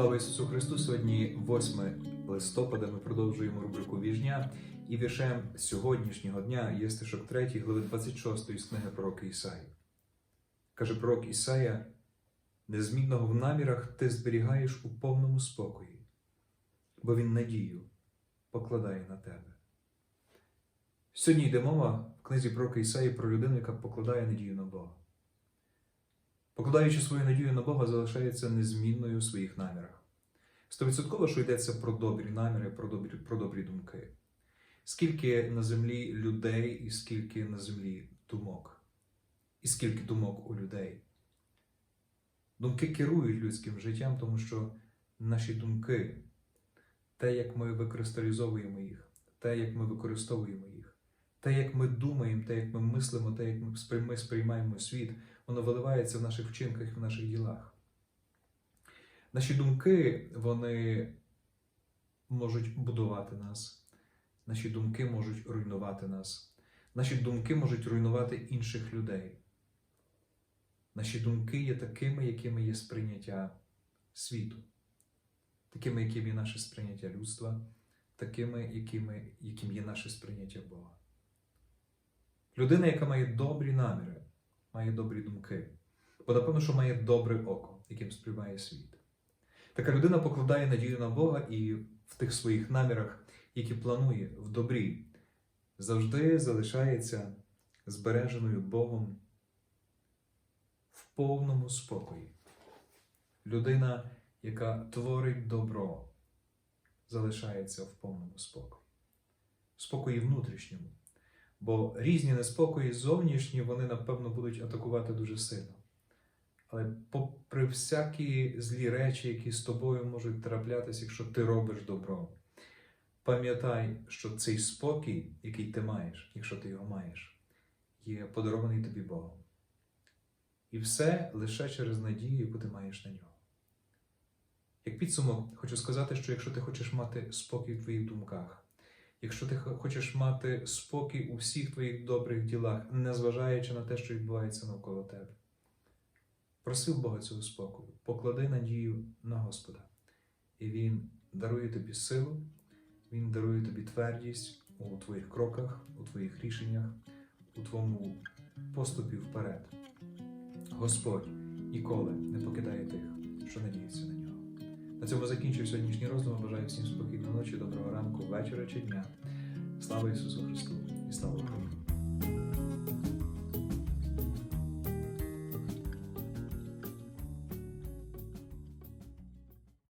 Слава Ісусу Христу! Сьогодні 8 листопада. Ми продовжуємо рубрику Віжня. І віршем сьогоднішнього дня є стишок 3 глави 26 з книги пророка Ісаї. Каже пророк Ісая: незмінного в намірах ти зберігаєш у повному спокої, бо він надію покладає на тебе. Сьогодні йде мова в книзі пророка Ісаї про людину, яка покладає надію на Бога. Покладаючи свою надію на Бога, залишається незмінною у своїх намірах. Стовідсотково, що йдеться про добрі наміри, про добрі, про добрі думки. Скільки на землі людей і скільки на землі думок, і скільки думок у людей. Думки керують людським життям, тому що наші думки, те, як ми викристалізовуємо їх, те, як ми використовуємо їх, те, як ми думаємо, те, як ми мислимо, те, як ми сприймаємо світ, воно виливається в наших вчинках і в наших ділах. Наші думки, вони можуть будувати нас, наші думки можуть руйнувати нас, наші думки можуть руйнувати інших людей. Наші думки є такими, якими є сприйняття світу, такими, яким є наше сприйняття людства, такими, яким є наше сприйняття Бога. Людина, яка має добрі наміри, має добрі думки, бо напевно, що має добре око, яким сприймає світ. Така людина покладає надію на Бога і в тих своїх намірах, які планує в добрі, завжди залишається збереженою Богом в повному спокої. Людина, яка творить добро, залишається в повному спокої, в спокої внутрішньому. Бо різні неспокої зовнішні, вони, напевно, будуть атакувати дуже сильно. Але попри всякі злі речі, які з тобою можуть траплятися, якщо ти робиш добро, пам'ятай, що цей спокій, який ти маєш, якщо ти його маєш, є подарований тобі Богом. І все лише через надію, яку ти маєш на нього. Як підсумок, хочу сказати, що якщо ти хочеш мати спокій в твоїх думках, якщо ти хочеш мати спокій у всіх твоїх добрих ділах, незважаючи на те, що відбувається навколо тебе, проси Бога цього спокою, поклади надію на Господа, і Він дарує тобі силу, Він дарує тобі твердість у твоїх кроках, у твоїх рішеннях, у твоєму поступі вперед. Господь ніколи не покидає тих, що надіються на нього. На цьому закінчую сьогоднішній роздум. Бажаю всім спокійної ночі, доброго ранку, вечора чи дня. Слава Ісусу Христу і слава Богу!